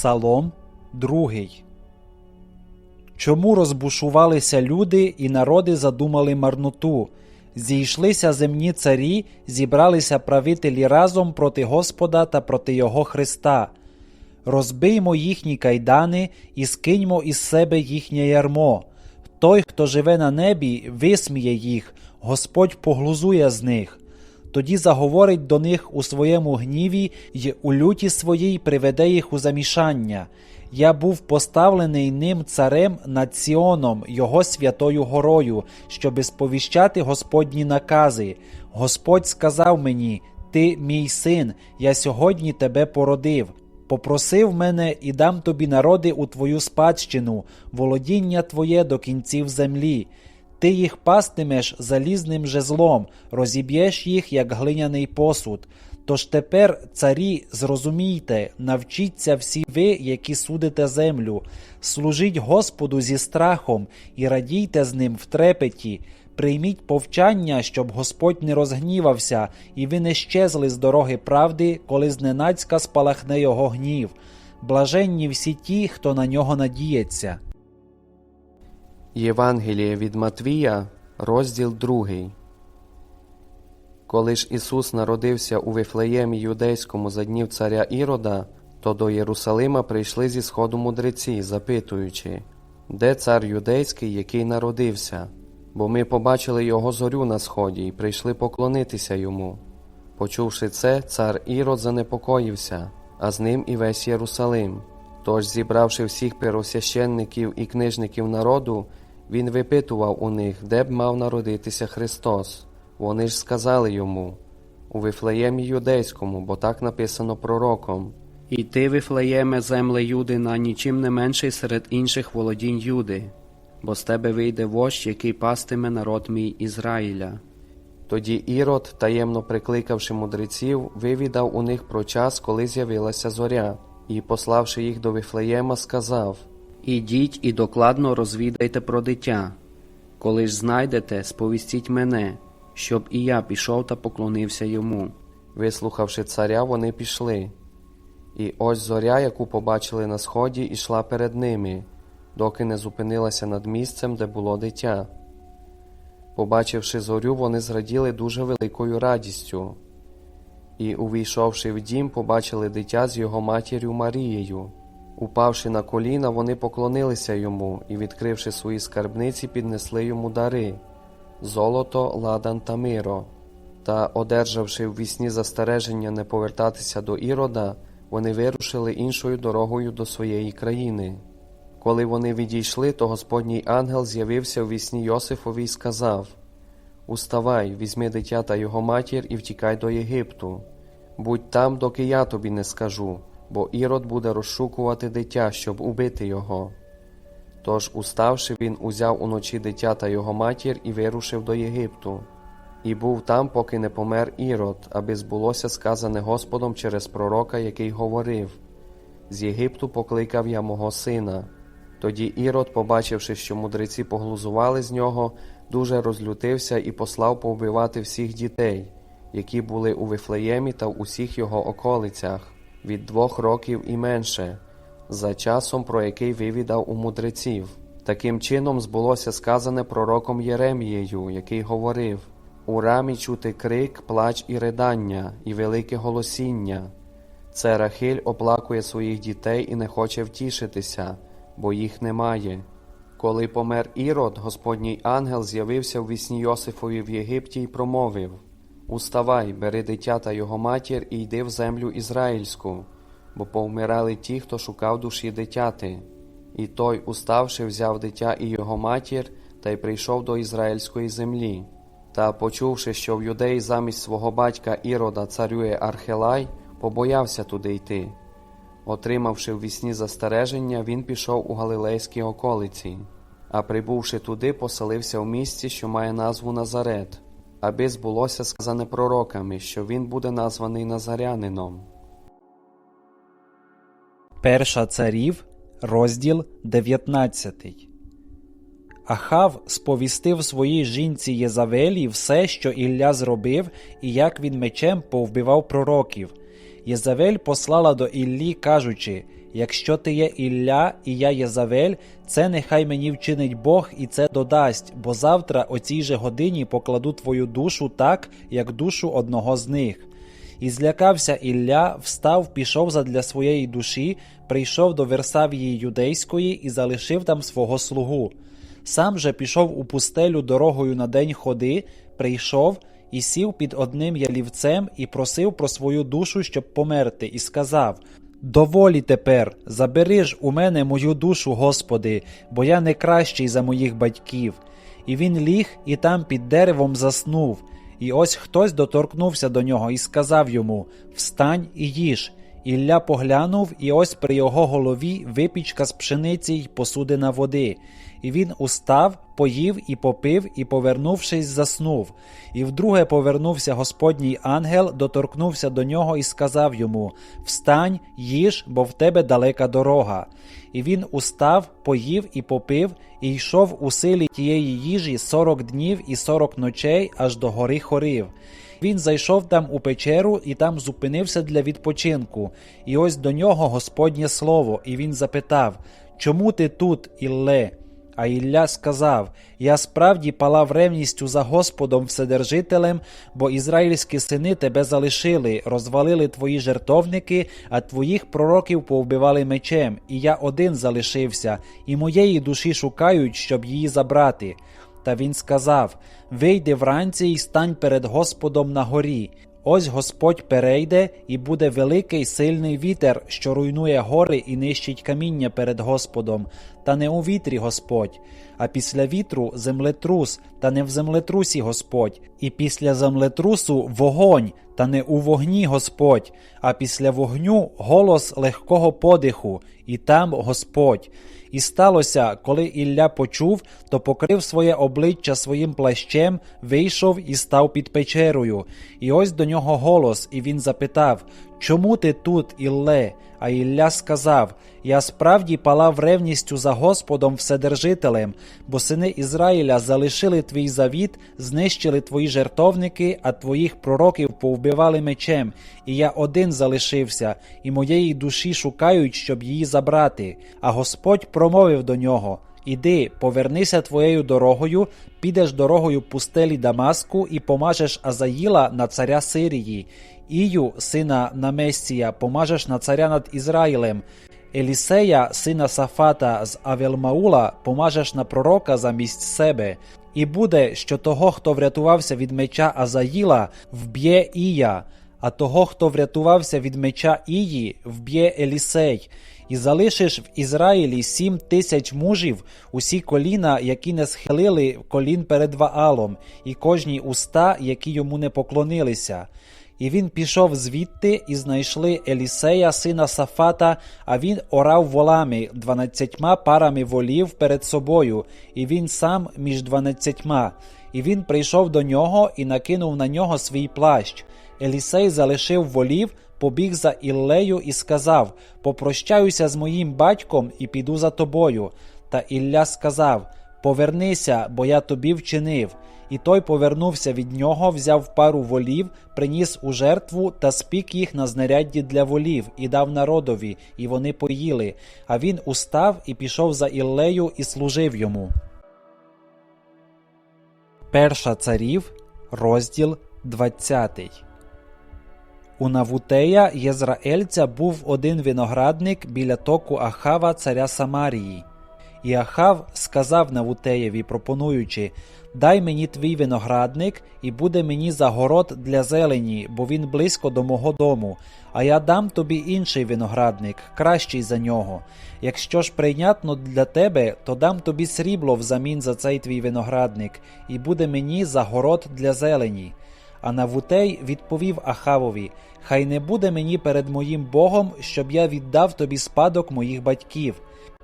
Псалом другий. Чому розбушувалися люди і народи задумали марноту? Зійшлися земні царі, зібралися правителі разом проти Господа та проти Його Христа. Розбиймо їхні кайдани і скиньмо із себе їхнє ярмо. Той, хто живе на небі, висміє їх, Господь поглузує з них. Тоді заговорить до них у своєму гніві й у люті своїй приведе їх у замішання. Я був поставлений ним царем над Сіоном, його святою горою, щоби сповіщати Господні накази. Господь сказав мені: Ти мій син, я сьогодні тебе породив. Попросив мене і дам тобі народи у твою спадщину, володіння твоє до кінців землі. Ти їх пастимеш залізним жезлом, розіб'єш їх, як глиняний посуд. Тож тепер, царі, зрозумійте, навчіться всі ви, які судите землю, служіть Господу зі страхом і радійте з ним в трепеті. Прийміть повчання, щоб Господь не розгнівався, і ви не щезли з дороги правди, коли зненацька спалахне його гнів. Блаженні всі ті, хто на нього надіється. Євангеліє від Матвія, розділ 2. Коли ж Ісус народився у Вифлеємі юдейському за днів царя Ірода, то до Єрусалима прийшли зі сходу мудреці, запитуючи, де цар юдейський, який народився? Бо ми побачили його зорю на сході і прийшли поклонитися йому. Почувши це, цар Ірод занепокоївся, а з ним і весь Єрусалим. Тож, зібравши всіх первосвященників і книжників народу, він випитував у них, де б мав народитися Христос. Вони ж сказали йому у Вифлеємі юдейському, бо так написано пророком. І ти, Вифлеєме, земле Юдина, нічим не менший серед інших володінь Юди, бо з тебе вийде вождь, який пастиме народ мій Ізраїля. Тоді Ірод, таємно прикликавши мудреців, вивідав у них про час, коли з'явилася зоря, і, пославши їх до Вифлеєма, сказав Ідіть і докладно розвідайте про дитя. Коли ж знайдете, сповістіть мене, щоб і я пішов та поклонився йому. Вислухавши царя, вони пішли. І ось зоря, яку побачили на сході, ішла перед ними, доки не зупинилася над місцем, де було дитя. Побачивши зорю, вони зраділи дуже великою радістю. І, увійшовши в дім, побачили дитя з його матір'ю Марією. Упавши на коліна, вони поклонилися йому і, відкривши свої скарбниці, піднесли йому дари золото, ладан та миро. Та, одержавши в вісні застереження не повертатися до Ірода, вони вирушили іншою дорогою до своєї країни. Коли вони відійшли, то Господній ангел з'явився в вісні Йосифові і сказав Уставай, візьми дитя та його матір і втікай до Єгипту. Будь там, доки я тобі не скажу, бо Ірод буде розшукувати дитя, щоб убити його. Тож, уставши, він узяв уночі дитя та його матір і вирушив до Єгипту, і був там, поки не помер Ірод, аби збулося сказане Господом через пророка, який говорив З Єгипту покликав я мого сина. Тоді Ірод, побачивши, що мудреці поглузували з нього, дуже розлютився і послав повбивати всіх дітей, які були у Вифлеємі та в усіх його околицях, від двох років і менше, за часом, про який вивідав у мудреців. Таким чином збулося сказане пророком Єремією, який говорив У рамі чути крик, плач і ридання, і велике голосіння. Це Рахиль оплакує своїх дітей і не хоче втішитися, бо їх немає. Коли помер Ірод, Господній ангел з'явився в вісні Йосифові в Єгипті і промовив Уставай, бери дитя та його матір і йди в землю ізраїльську, бо повмирали ті, хто шукав душі дитяти. І той, уставши, взяв дитя і його матір та й прийшов до ізраїльської землі. Та, почувши, що в юдеї замість свого батька Ірода царює Архелай, побоявся туди йти. Отримавши в вісні застереження, він пішов у Галилейські околиці, а прибувши туди, поселився в місті, що має назву Назарет, аби збулося сказане пророками, що він буде названий Назарянином. Перша царів, розділ 19. Ахав сповістив своїй жінці Єзавелі все, що Ілля зробив, і як він мечем повбивав пророків. Єзавель послала до Іллі, кажучи: Якщо ти є Ілля, і я Єзавель, це нехай мені вчинить Бог і це додасть, бо завтра о цій же годині покладу твою душу так, як душу одного з них. І злякався Ілля, встав, пішов задля своєї душі, прийшов до Версавії юдейської і залишив там свого слугу. Сам же пішов у пустелю дорогою на день ходи, прийшов і сів під одним ялівцем і просив про свою душу, щоб померти, і сказав: Доволі тепер, забери ж у мене мою душу, Господи, бо я не кращий за моїх батьків. І він ліг і там під деревом заснув. І ось хтось доторкнувся до нього і сказав йому: Встань і їж. Ілля поглянув, і ось при його голові випічка з пшениці й посудина води. І він устав, поїв і попив, і, повернувшись, заснув. І вдруге повернувся Господній ангел, доторкнувся до нього і сказав йому: Встань, їж, бо в тебе далека дорога. І він устав, поїв і попив, і йшов у силі тієї їжі сорок днів і сорок ночей аж до гори Хорив. Він зайшов там у печеру і там зупинився для відпочинку. І ось до нього Господнє слово, і він запитав: Чому ти тут, Ілле? А Ілля сказав: Я справді палав ревністю за Господом Вседержителем, бо ізраїльські сини тебе залишили, розвалили твої жертовники, а твоїх пророків повбивали мечем, і я один залишився, і моєї душі шукають, щоб її забрати. Та він сказав: Вийди вранці і стань перед Господом на горі. Ось Господь перейде, і буде великий сильний вітер, що руйнує гори і нищить каміння перед Господом, та не у вітрі Господь, а після вітру землетрус, та не в землетрусі Господь, і після землетрусу вогонь, та не у вогні Господь, а після вогню голос легкого подиху, і там Господь. І сталося, коли Ілля почув, то покрив своє обличчя своїм плащем, вийшов і став під печерою. І ось до нього голос, і він запитав: Чому ти тут, Ілле? А Ілля сказав: Я справді палав ревністю за Господом Вседержителем, бо сини Ізраїля залишили твій завіт, знищили твої жертовники, а твоїх пророків повбивали мечем, і я один залишився, і моєї душі шукають, щоб її забрати. А Господь промовив до нього. Іди, повернися твоєю дорогою, підеш дорогою пустелі Дамаску і помажеш Азаїла на царя Сирії, Ію, сина Намесія, помажеш на царя над Ізраїлем. Елісея, сина Сафата з Авелмаула, помажеш на пророка замість себе. І буде, що того, хто врятувався від меча Азаїла, вб'є Ія, а того, хто врятувався від меча Ії, вб'є Елісей. І залишиш в Ізраїлі сім тисяч мужів, усі коліна, які не схилили колін перед Ваалом, і кожні уста, які йому не поклонилися. І він пішов звідти, і знайшли Елісея, сина Сафата, а він орав волами дванадцятьма парами волів перед собою, і він сам між дванадцятьма. І він прийшов до нього і накинув на нього свій плащ. Елісей залишив волів, побіг за Іллею і сказав: Попрощаюся з моїм батьком і піду за тобою. Та Ілля сказав: Повернися, бо я тобі вчинив. І той повернувся від нього, взяв пару волів, приніс у жертву та спік їх на знарядді для волів і дав народові, і вони поїли. А він устав і пішов за Іллею і служив йому. Перша царів, розділ 20. У Навутея Єзраельця був один виноградник біля току Ахава, царя Самарії. І Ахав сказав Навутеєві, пропонуючи: Дай мені твій виноградник, і буде мені загород для зелені, бо він близько до мого дому, а я дам тобі інший виноградник, кращий за нього. Якщо ж прийнятно для тебе, то дам тобі срібло взамін за цей твій виноградник, і буде мені загород для зелені. А Навутей відповів Ахавові: Хай не буде мені перед моїм Богом, щоб я віддав тобі спадок моїх батьків.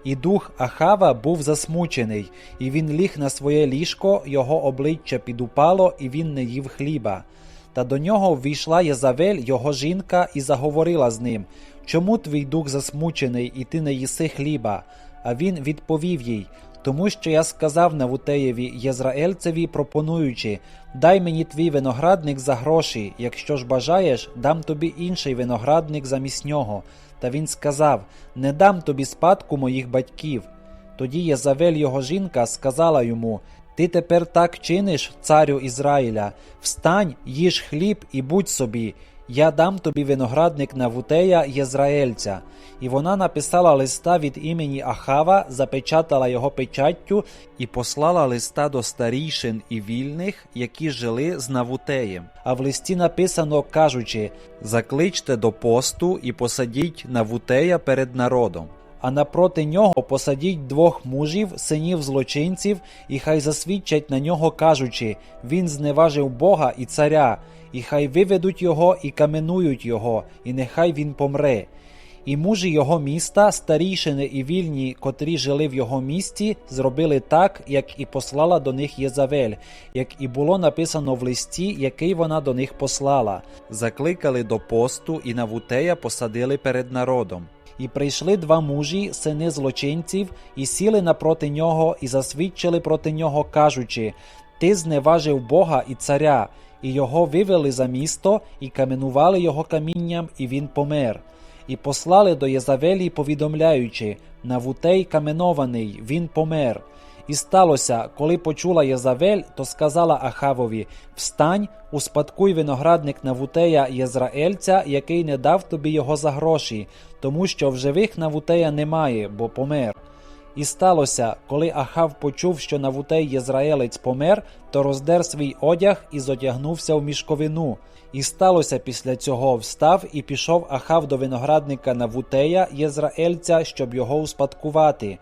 І дух Ахава був засмучений, і він ліг на своє ліжко, його обличчя підупало, і він не їв хліба. Та до нього ввійшла Єзавель, його жінка, і заговорила з ним Чому твій дух засмучений, і ти не їси хліба? А він відповів їй Тому що я сказав Навутеєві Єзраельцеві, пропонуючи: Дай мені твій виноградник за гроші, якщо ж бажаєш, дам тобі інший виноградник замість нього. Та він сказав: Не дам тобі спадку моїх батьків. Тоді Єзавель, його жінка, сказала йому: Ти тепер так чиниш, царю Ізраїля, встань, їж хліб і будь собі. Я дам тобі виноградник Навутея Єзраїльця. І вона написала листа від імені Ахава, запечатала його печаттю і послала листа до старійшин і вільних, які жили з Навутеєм. А в листі написано, кажучи: Закличте до посту і посадіть Навутея перед народом. А напроти нього посадіть двох мужів, синів злочинців, і хай засвідчать на нього, кажучи: він зневажив Бога і царя, і хай виведуть його і каменують його, і нехай він помре. І мужі його міста, старійшини і вільні, котрі жили в його місті, зробили так, як і послала до них Єзавель, як і було написано в листі, який вона до них послала. Закликали до посту і Навутея посадили перед народом. І прийшли два мужі, сини злочинців, і сіли напроти нього, і засвідчили проти нього, кажучи: Ти зневажив Бога і царя, і його вивели за місто, і каменували його камінням, і він помер. І послали до Єзавелі, повідомляючи: Навутей каменований, він помер. І сталося, коли почула Єзавель, то сказала Ахавові: Встань, успадкуй виноградник Навутея Єзраельця, який не дав тобі його за гроші, тому що в живих Навутея немає, бо помер. І сталося, коли Ахав почув, що Навутей Єзраелець помер, то роздер свій одяг і зодягнувся в мішковину. І сталося після цього встав і пішов Ахав до виноградника Навутея Єзраельця, щоб його успадкувати.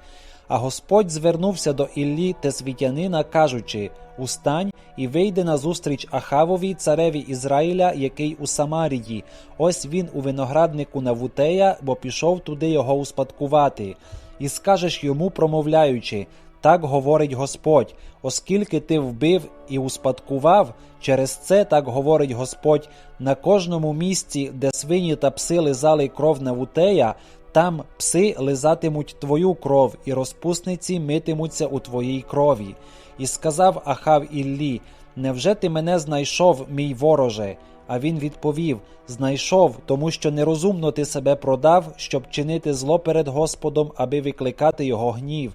А Господь звернувся до Іллі Тесвітянина, кажучи: Устань і вийди назустріч Ахавові, цареві Ізраїля, який у Самарії. Ось він у винограднику Навутея, бо пішов туди його успадкувати. І скажеш йому, промовляючи: Так говорить Господь, оскільки ти вбив і успадкував, через це так говорить Господь, на кожному місці, де свині та пси лизали кров Навутея, там пси лизатимуть твою кров, і розпусниці митимуться у твоїй крові. І сказав Ахав Іллі: Невже ти мене знайшов, мій вороже? А він відповів: Знайшов, тому що нерозумно ти себе продав, щоб чинити зло перед Господом, аби викликати його гнів.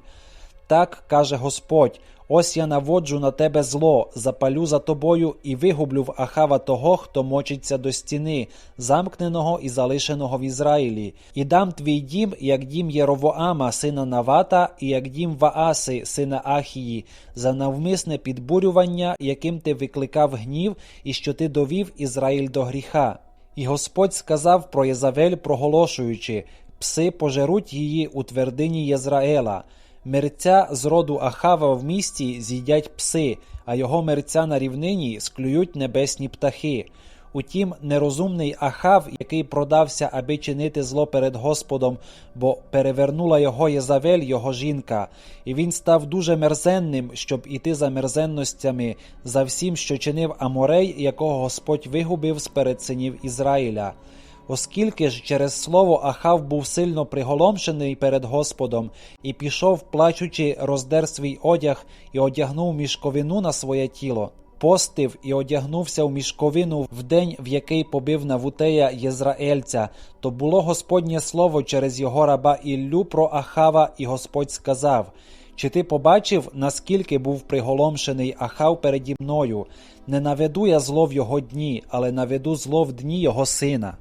Так каже Господь: ось я наводжу на тебе зло, запалю за тобою і вигублю в Ахава того, хто мочиться до стіни, замкненого і залишеного в Ізраїлі, і дам твій дім, як дім Єровоама, сина Навата, і як дім Вааси, сина Ахії, за навмисне підбурювання, яким ти викликав гнів, і що ти довів Ізраїль до гріха. І Господь сказав про Єзавель, проголошуючи: Пси пожеруть її у твердині Єзраїла. Мерця з роду Ахава в місті з'їдять пси, а його мерця на рівнині склюють небесні птахи. Утім, нерозумний Ахав, який продався, аби чинити зло перед Господом, бо перевернула його Єзавель, його жінка, і він став дуже мерзенним, щоб іти за мерзенностями, за всім, що чинив Аморей, якого Господь вигубив з перед синів Ізраїля. Оскільки ж через слово Ахав був сильно приголомшений перед Господом і пішов, плачучи, роздер свій одяг і одягнув мішковину на своє тіло, постив і одягнувся в мішковину в день, в який побив Навутея Єзраельця, то було Господнє слово через його раба Іллю про Ахава, і Господь сказав: Чи ти побачив, наскільки був приголомшений Ахав переді мною? Не наведу я зло в його дні, але наведу зло в дні його сина.